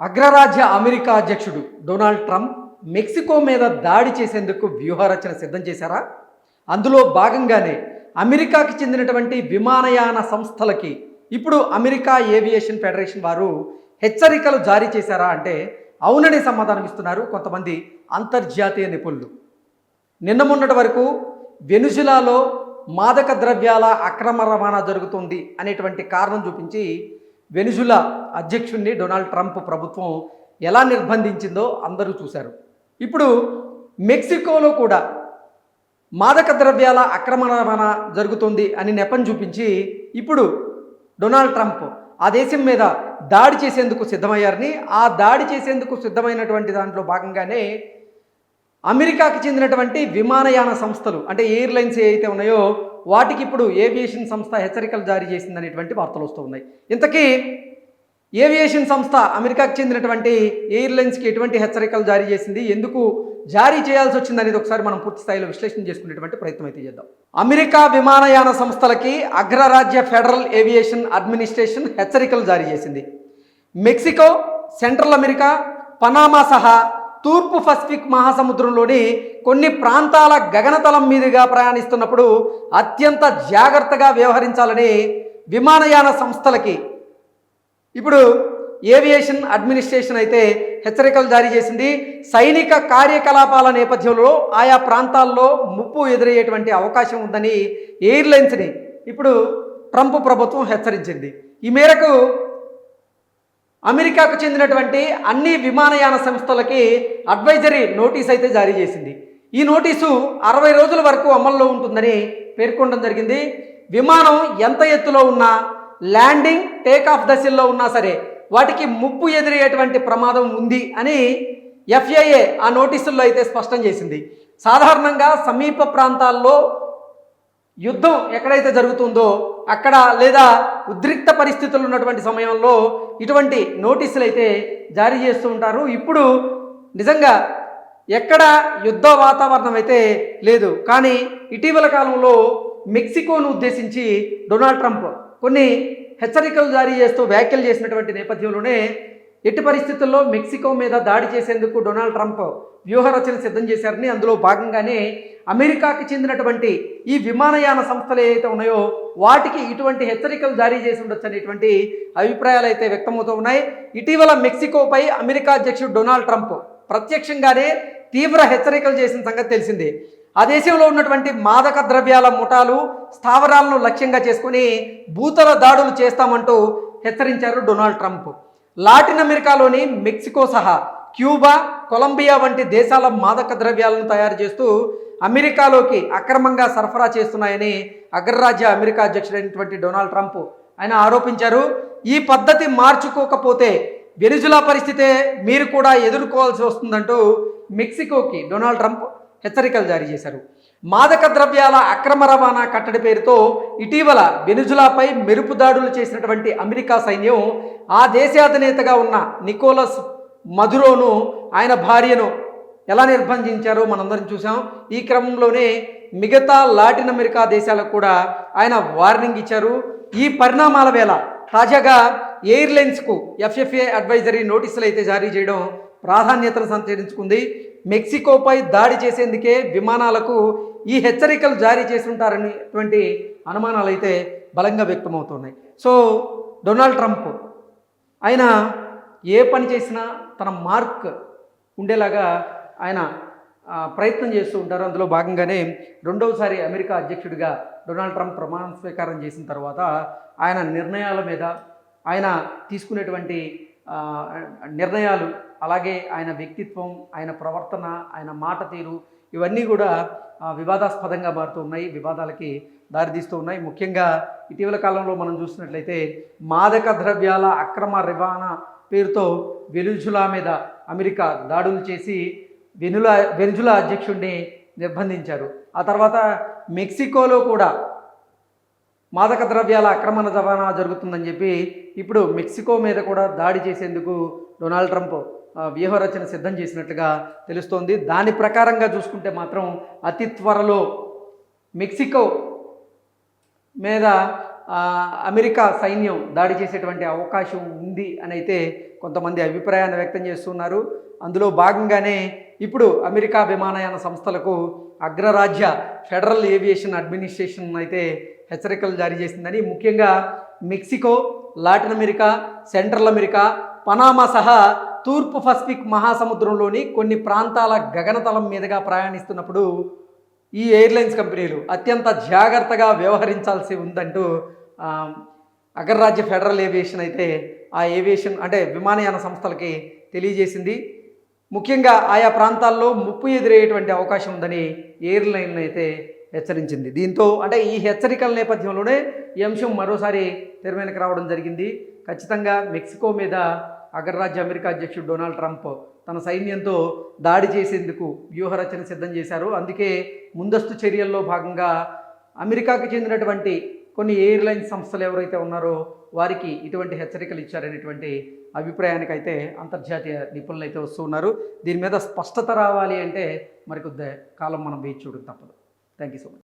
అగ్రరాజ్య America అధ్యక్షుడు Donald Trump Mexico మీద దాడి చేసేందుకు వ్యూహరచన సిద్ధం చేశారా? అందులో భాగంగానే అమెరికాకి చెందినటువంటి విమానయాన సంస్థలకి ఇప్పుడు అమెరికా ఏవియేషన్ ఫెడరేషన్ వారు హెచ్చరికలు జారీ చేశారా అంటే అవునని సమాధానం ఇస్తున్నారు కొంతమంది అంతర్జాతీయ నిపుణులు. నిన్న మొన్నటి వరకు వెనుజులాలో మాదక ద్రవ్యాల అక్రమ రవాణా జరుగుతుంది అనేటువంటి కారణం చూపించి వెనిజులా అధ్యక్షుడిని డొనాల్డ్ ట్రంప్ ప్రభుత్వం ఎలా నిర్బంధించిందో అందరూ చూశారు. ఇప్పుడు మెక్సికోలో కూడా మాదక ద్రవ్యాల అక్రమ రవాణా జరుగుతుంది అని నెపం చూపించి ఇప్పుడు డొనాల్డ్ ట్రంప్ ఆ దేశం మీద దాడి చేసేందుకు సిద్ధమయ్యారని ఆ దాడి చేసేందుకు సిద్ధమైనటువంటి దాంట్లో భాగంగానే అమెరికాకి చెందినటువంటి విమానయాన సంస్థలు అంటే ఎయిర్లైన్స్ ఏవైతే ఉన్నాయో వాటికి ఇప్పుడు ఏవియేషన్ సంస్థ హెచ్చరికలు జారీ చేసింది అనేటువంటి వార్తలు వస్తూ ఉన్నాయి. ఇంతకీ ఏవియేషన్ సంస్థ అమెరికాకి చెందినటువంటి ఎయిర్లైన్స్కి ఎటువంటి హెచ్చరికలు జారీ చేసింది ఎందుకు జారీ చేయాల్సి వచ్చింది అనేది ఒకసారి మనం పూర్తి స్థాయిలో విశ్లేషణ చేసుకునేటువంటి ప్రయత్నం అయితే చేద్దాం. అమెరికా విమానయాన సంస్థలకి అగ్రరాజ్య ఫెడరల్ ఏవియేషన్ అడ్మినిస్ట్రేషన్ హెచ్చరికలు జారీ చేసింది. మెక్సికో సెంట్రల్ అమెరికా పనామా సహా తూర్పు పసిఫిక్ మహాసముద్రంలోని కొన్ని ప్రాంతాల గగనతలం మీదుగా ప్రయాణిస్తున్నప్పుడు అత్యంత జాగ్రత్తగా వ్యవహరించాలని విమానయాన సంస్థలకి ఇప్పుడు ఏవియేషన్ అడ్మినిస్ట్రేషన్ అయితే హెచ్చరికలు జారీ చేసింది. సైనిక కార్యకలాపాల నేపథ్యంలో ఆయా ప్రాంతాల్లో ముప్పు ఎదురయ్యేటువంటి అవకాశం ఉందని ఎయిర్లైన్స్ని ఇప్పుడు ట్రంప్ ప్రభుత్వం హెచ్చరించింది. ఈ మేరకు అమెరికాకు చెందినటువంటి అన్ని విమానయాన సంస్థలకి అడ్వైజరీ నోటీస్ అయితే జారీ చేసింది. ఈ నోటీసు అరవై రోజుల వరకు అమల్లో ఉంటుందని పేర్కొనడం జరిగింది. విమానం ఎంత ఎత్తులో ఉన్నా ల్యాండింగ్ టేక్ ఆఫ్ దశల్లో ఉన్నా సరే వాటికి ముప్పు ఎదురయ్యేటువంటి ప్రమాదం ఉంది అని ఎఫ్ఐఏ ఆ నోటీసుల్లో అయితే స్పష్టం చేసింది. సాధారణంగా సమీప ప్రాంతాల్లో యుద్ధం ఎక్కడైతే జరుగుతుందో అక్కడ లేదా ఉద్రిక్త పరిస్థితులు ఉన్నటువంటి సమయంలో ఇటువంటి నోటీసులు అయితే జారీ చేస్తూ ఉంటారు. ఇప్పుడు నిజంగా ఎక్కడ యుద్ధ వాతావరణం అయితే లేదు. కానీ ఇటీవల కాలంలో మెక్సికోను ఉద్దేశించి డొనాల్డ్ ట్రంప్ కొన్ని హెచ్చరికలు జారీ చేస్తూ వ్యాఖ్యలు చేసినటువంటి నేపథ్యంలోనే ఎట్టి పరిస్థితుల్లో మెక్సికో మీద దాడి చేసేందుకు డొనాల్డ్ ట్రంప్ వ్యూహరచన సిద్ధం చేశారని అందులో భాగంగానే అమెరికాకి చెందినటువంటి ఈ విమానయాన సంస్థలు ఏవైతే ఉన్నాయో వాటికి ఇటువంటి హెచ్చరికలు జారీ చేసి ఉండొచ్చు అనేటువంటి అభిప్రాయాలు అయితే వ్యక్తమవుతూ ఉన్నాయి. ఇటీవల మెక్సికోపై అమెరికా అధ్యక్షుడు డొనాల్డ్ ట్రంప్ ప్రత్యక్షంగానే తీవ్ర హెచ్చరికలు చేసిన సంగతి తెలిసిందే. ఆ దేశంలో ఉన్నటువంటి మాదక ద్రవ్యాల ముఠాలు స్థావరాలను లక్ష్యంగా చేసుకుని భూతల దాడులు చేస్తామంటూ హెచ్చరించారు డొనాల్డ్ ట్రంప్. లాటిన్ అమెరికాలోని మెక్సికో సహా క్యూబా కొలంబియా వంటి దేశాల మాదక ద్రవ్యాలను తయారు చేస్తూ అమెరికాలోకి అక్రమంగా సరఫరా చేస్తున్నాయని అగ్రరాజ్య అమెరికా అధ్యక్షుడైనటువంటి డొనాల్డ్ ట్రంప్ ఆయన ఆరోపించారు. ఈ పద్ధతి మార్చుకోకపోతే వెనుజులా పరిస్థితే మీరు కూడా ఎదుర్కోవాల్సి వస్తుందంటూ మెక్సికోకి డొనాల్డ్ ట్రంప్ హెచ్చరికలు జారీ చేశారు. మాదక ద్రవ్యాల అక్రమ రవాణా కట్టడి పేరుతో ఇటీవల వెనుజులాపై మెరుపు దాడులు చేసినటువంటి అమెరికా సైన్యం ఆ దేశాధినేతగా ఉన్న నికోలస్ మధురోను ఆయన భార్యను ఎలా నిర్బంధించారో మనందరం చూసాం ఈ క్రమంలోనే మిగతా లాటిన్ అమెరికా దేశాలకు కూడా ఆయన వార్నింగ్ ఇచ్చారు. ఈ పరిణామాల వేళ తాజాగా ఎయిర్లైన్స్కు ఎఫ్ఎఫ్ఏ అడ్వైజరీ నోటీసులు అయితే జారీ చేయడం ప్రాధాన్యతను సంతరించుకుంది. మెక్సికోపై దాడి చేసేందుకే విమానాలకు ఈ హెచ్చరికలు జారీ చేస్తుంటారనేటువంటి అనుమానాలు అయితే బలంగా వ్యక్తమవుతున్నాయి. సో డొనాల్డ్ ట్రంప్ ఆయన ఏ పని చేసినా తన మార్క్ ఉండేలాగా ఆయన ప్రయత్నం చేస్తూ ఉంటారు. అందులో భాగంగానే రెండవసారి అమెరికా అధ్యక్షుడిగా డొనాల్డ్ ట్రంప్ ప్రమాణ స్వీకారం చేసిన తర్వాత ఆయన నిర్ణయాల మీద ఆయన తీసుకునేటువంటి నిర్ణయాలు అలాగే ఆయన వ్యక్తిత్వం ఆయన ప్రవర్తన ఆయన మాట తీరు ఇవన్నీ కూడా వివాదాస్పదంగా మారుతూ ఉన్నాయి వివాదాలకి దారితీస్తూ ఉన్నాయి. ముఖ్యంగా ఇటీవల కాలంలో మనం చూసినట్లయితే మాదక ద్రవ్యాల అక్రమ రవాణా పేరుతో వెనుజులా మీద అమెరికా దాడులు చేసి వెనులా వెనుజులా అధ్యక్షుడిని నిర్బంధించారు. ఆ తర్వాత మెక్సికోలో కూడా మాదక ద్రవ్యాల అక్రమ రవాణా జరుగుతుందని చెప్పి ఇప్పుడు మెక్సికో మీద కూడా దాడి చేసేందుకు డొనాల్డ్ ట్రంప్ వ్యూహరచన సిద్ధం చేసినట్లుగా తెలుస్తోంది. దాని ప్రకారంగా చూసుకుంటే మాత్రం అతి త్వరలో మెక్సికో మీద అమెరికా సైన్యం దాడి చేసేటువంటి అవకాశం ఉంది అని అయితే కొంతమంది అభిప్రాయాన్ని వ్యక్తం చేస్తున్నారు. అందులో భాగంగానే ఇప్పుడు అమెరికా విమానయాన సంస్థలకు అగ్రరాజ్య ఫెడరల్ ఏవియేషన్ అడ్మినిస్ట్రేషన్ అయితే హెచ్చరికలు జారీ చేసిందని. ముఖ్యంగా Mexico Latin America central America Panama సహా తూర్పు పసిఫిక్ మహాసముద్రంలోని కొన్ని ప్రాంతాల గగనతలం మీదుగా ప్రయాణిస్తున్నప్పుడు ఈ ఎయిర్లైన్స్ కంపెనీలు అత్యంత జాగ్రత్తగా వ్యవహరించాల్సి ఉందంటూ ఆ, అగ్రరాజ్య ఫెడరల్ ఏవియేషన్ అయితే ఆ ఏవియేషన్ అంటే విమానయాన సంస్థలకి తెలియజేసింది. ముఖ్యంగా ఆయా ప్రాంతాల్లో ముప్పు ఎదురయ్యేటువంటి అవకాశం ఉందని ఎయిర్లైన్లు అయితే హెచ్చరించింది. దీంతో అంటే ఈ హెచ్చరికల నేపథ్యంలోనే ఈ అంశం మరోసారి తెరమైనకి రావడం జరిగింది. ఖచ్చితంగా మెక్సికో మీద అగ్రరాజ్య అమెరికా అధ్యక్షుడు డొనాల్డ్ ట్రంప్ తన సైన్యంతో దాడి చేసేందుకు వ్యూహరచన సిద్ధం చేశారు. అందుకే ముందస్తు చర్యల్లో భాగంగా అమెరికాకు చెందినటువంటి కొన్ని ఎయిర్లైన్ సంస్థలు ఎవరైతే ఉన్నారో వారికి ఇటువంటి హెచ్చరికలు ఇచ్చారనేటువంటి అభిప్రాయానికి అయితే అంతర్జాతీయ నిపుణులు అయితే వస్తూ ఉన్నారు. దీని మీద స్పష్టత రావాలి అంటే మరికొద్ది కాలం మనం వేచి చూడడం తప్పదు. Thank you so much